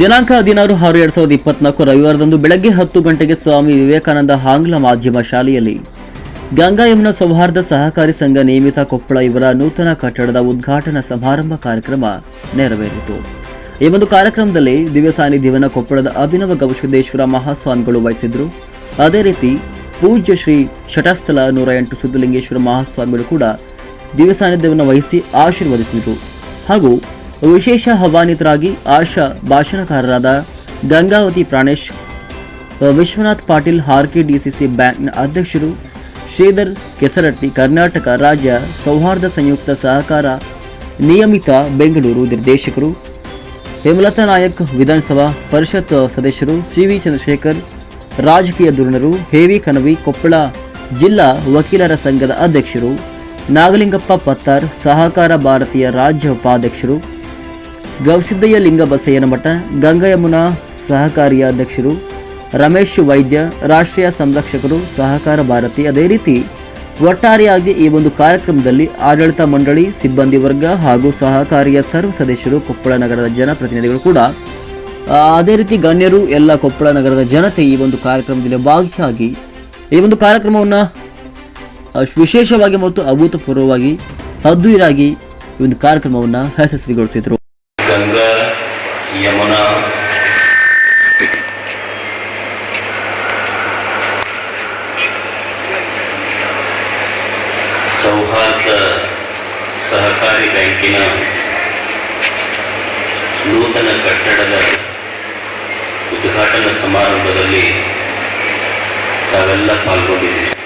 ದಿನಾಂಕ ಹದಿನಾರು ಆರು ಎರಡ್ ಸಾವಿರದ ಇಪ್ಪತ್ನಾಲ್ಕು ರವಿವಾರದಂದು ಬೆಳಗ್ಗೆ ಹತ್ತು ಗಂಟೆಗೆ ಸ್ವಾಮಿ ವಿವೇಕಾನಂದ ಆಂಗ್ಲ ಮಾಧ್ಯಮ ಶಾಲೆಯಲ್ಲಿ ಗಂಗಾ ಯಮುನಾ ಸೌಹಾರ್ದ ಸಹಕಾರಿ ಸಂಘ ನಿಯಮಿತ ಕೊಪ್ಪಳ ಇವರ ನೂತನ ಕಟ್ಟಡದ ಉದ್ಘಾಟನಾ ಸಮಾರಂಭ ಕಾರ್ಯಕ್ರಮ ನೆರವೇರಿತು. ಈ ಒಂದು ಕಾರ್ಯಕ್ರಮದಲ್ಲಿ ದಿವ್ಯ ಸಾನ್ನಿಧ್ಯವನ್ನು ಕೊಪ್ಪಳದ ಅಭಿನವ ಗವಿಸಿದ್ದೇಶ್ವರ ಮಹಾಸ್ವಾಮಿಗಳು ವಹಿಸಿದ್ರು ಅದೇ ರೀತಿ ಪೂಜ್ಯ ಶ್ರೀ ಶಟಸ್ಥಲ ನೂರ ಎಂಟು ಸಿದ್ಧಲಿಂಗೇಶ್ವರ ಮಹಾಸ್ವಾಮಿಗಳು ಕೂಡ ದಿವ್ಯ ಸಾನ್ನಿಧ್ಯವನ್ನು ವಹಿಸಿ ಆಶೀರ್ವದಿಸಿದರು. ಹಾಗೂ ವಿಶೇಷ ಆಹ್ವಾನಿತರಾಗಿ ಆಶಾ ಭಾಷಣಕಾರರಾದ ಗಂಗಾವತಿ ಪ್ರಾಣೇಶ್, ವಿಶ್ವನಾಥ್ ಪಾಟೀಲ್ ಹಾರ್ಕೆ ಡಿಸಿಸಿ ಬ್ಯಾಂಕ್ನ ಅಧ್ಯಕ್ಷರು ಶ್ರೀಧರ್ ಕೆಸರಟ್ಟಿ, ಕರ್ನಾಟಕ ರಾಜ್ಯ ಸೌಹಾರ್ದ ಸಂಯುಕ್ತ ಸಹಕಾರ ನಿಯಮಿತ ಬೆಂಗಳೂರು ನಿರ್ದೇಶಕರು, ಹೇಮಲತಾ ನಾಯಕ್ ವಿಧಾನಸಭಾ ಪರಿಷತ್ ಸದಸ್ಯರು ಸಿ ವಿ ಚಂದ್ರಶೇಖರ್, ರಾಜಕೀಯ ಧುರಣರು ಹೇವಿ ಕನವಿ ಕೊಪ್ಪಳ ಜಿಲ್ಲಾ ವಕೀಲರ ಸಂಘದ ಅಧ್ಯಕ್ಷರು ನಾಗಲಿಂಗಪ್ಪ ಪತ್ತಾರ್, ಸಹಕಾರ ಭಾರತೀಯ ರಾಜ್ಯ ಉಪಾಧ್ಯಕ್ಷರು ಗವಿಸಿದ್ದಯ್ಯ ಲಿಂಗ ಬಸಯ್ಯನ ಮಠ ಗಂಗಯಮುನಾ ಸಹಕಾರಿಯ ಅಧ್ಯಕ್ಷರು, ರಮೇಶ್ ವೈದ್ಯ, ರಾಷ್ಟ್ರೀಯ ಸಂರಕ್ಷಕರು, ಸಹಕಾರ ಭಾರತಿ. ಅದೇ ರೀತಿ ಒಟ್ಟಾರೆಯಾಗಿ ಈ ಒಂದು ಕಾರ್ಯಕ್ರಮದಲ್ಲಿ ಆಡಳಿತ ಮಂಡಳಿ, ಸಿಬ್ಬಂದಿ ವರ್ಗ ಹಾಗೂ ಸಹಕಾರಿಯ ಸರ್ವ ಸದಸ್ಯರು ಕೊಪ್ಪಳ ನಗರದ ಜನಪ್ರತಿನಿಧಿಗಳು ಕೂಡ ಅದೇ ರೀತಿ ಗಣ್ಯರು ಎಲ್ಲ ಕೊಪ್ಪಳ ನಗರದ ಜನತೆ ಈ ಒಂದು ಕಾರ್ಯಕ್ರಮದಲ್ಲಿ ಭಾಗಿಯಾಗಿ ಈ ಒಂದು ಕಾರ್ಯಕ್ರಮವನ್ನು ವಿಶೇಷವಾಗಿ ಮತ್ತು ಅಭೂತಪೂರ್ವವಾಗಿ ಅದ್ದೂರಾಗಿ ಈ ಒಂದು ಕಾರ್ಯಕ್ರಮವನ್ನು ಯಶಸ್ವಿಗೊಳಿಸಿದರು ಗಂಗಾ ಯಮುನಾ. ಸೌಹಾರ್ದ ಸಹಕಾರಿ ಬ್ಯಾಂಕಿನ ನೂತನ ಕಟ್ಟಡದ ಉದ್ಘಾಟನಾ ಸಮಾರಂಭದಲ್ಲಿ ತಾವೆಲ್ಲ ಪಾಲ್ಗೊಂಡಿದ್ದೀರಿ.